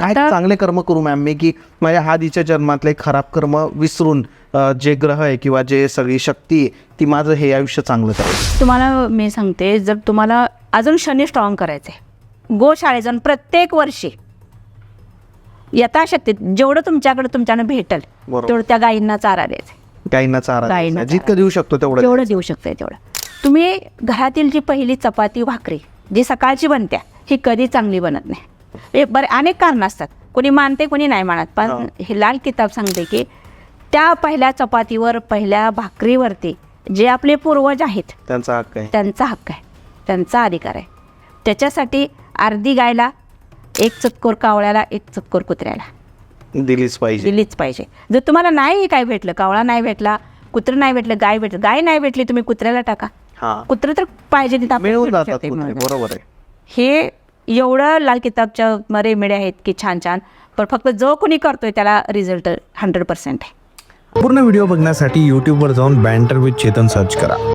काय चांगले कर्म करू मॅम मी की माझ्या आधीच्या जन्मातले खराब कर्म विसरून अ, जे ग्रह आहे किंवा जे सगळी शक्ती आहे, ती माझं हे आयुष्य चांगलं करेल. तुम्हाला मी सांगते जर तुम्हाला अजून शनी स्ट्रॉंग करायचं गोशाळेत जाऊन प्रत्येक वर्षी यथाशक्ती जेवढं तुमच्याकडे तुमच्यानं भेटल बरोबर. तेवढं त्या गायींना चारा द्यायचा. गायींना चारा गायींना द्यायचा. जितकं देऊ शकतो तेवढं जेवढं देऊ शकताय तेवढं. तुम्ही घरातील जी पहिली चपाती भाकरी जी सकाळची बनत्या ही कधी चांगली बनत नाही. हे बरे अनेक कारणं असतात. कोणी मानते कोणी नाही मानत. पण हा. लाल किताब सांगते की त्या पहिल्या चपातीवर पहिल्या भाकरीवरती जे आपले पूर्वज आहेत त्यांचा हक्क आहे. त्यांचा हक्क आहे. त्यांचा अधिकार आहे. त्याच्यासाठी अर्धी गायला एक चतकोर कावळ्याला एक चतकोर कुत्र्याला. दिलीच पाहिजे. दिलीच पाहिजे. जर तुम्हाला नाही काय भेटलं कावळा नाही भेटला कुत्रं नाही भेटलं गाय भेटलं गाय नाही भेटली तुम्ही कुत्र्याला टाका. कुत्रं तर पाहिजे. बरोबर आहे. हे एवढं लाल किताबच्या रेमेडी आहेत की छान छान. पण फक्त जो कोणी करतोय त्याला रिझल्ट हंड्रेड पर्सेंट आहे. पूर्ण व्हिडिओ बघण्यासाठी यूट्यूबवर जाऊन बँटर विथ चेतन सर्च करा.